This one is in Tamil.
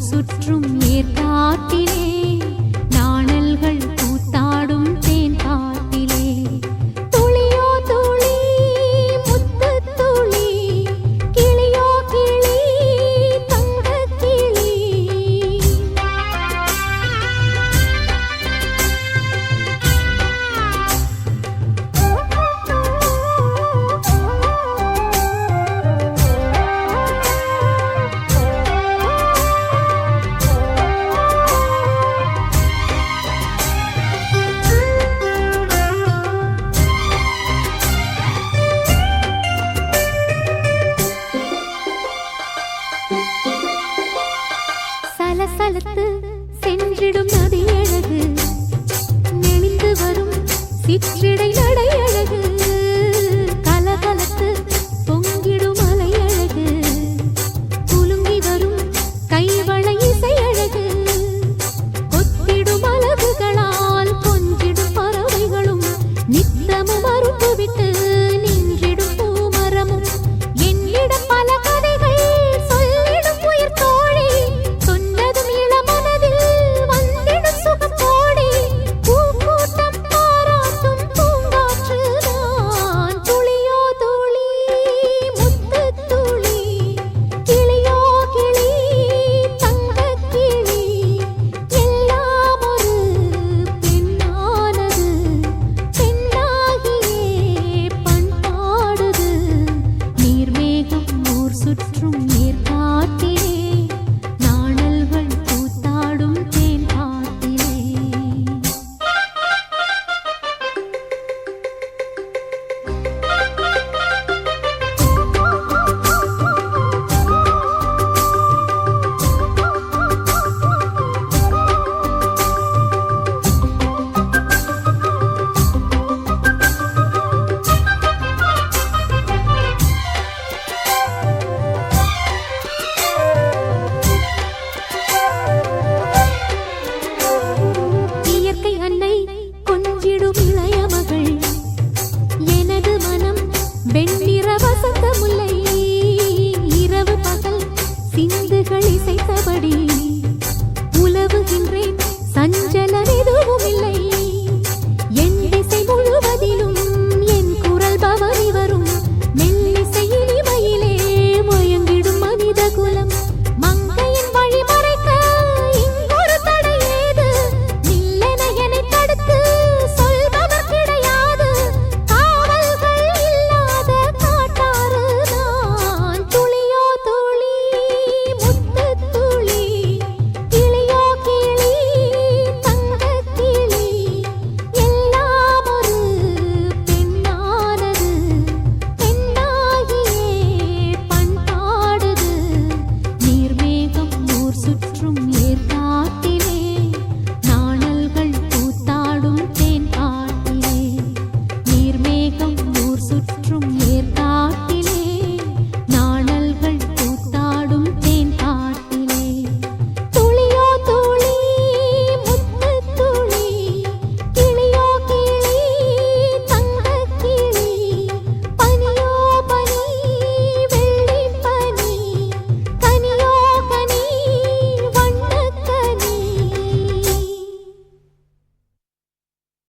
சுற்றும் ஏற்காட்டிலே ஸ்தலத்து சென்றிடும் நதியழகு. நெளிந்து வரும் சிற்றிடை நடையழகு. சுற்றும் ஏற்காட்டே அன்னை கொஞ்சிடும் இளைய மகள். எனது மனம் வெண்ணிற வசந்த முல்லை இரவு பகல் சிந்துகள் இசைத்தபடி உலவுகின்றேன் சஞ்சலன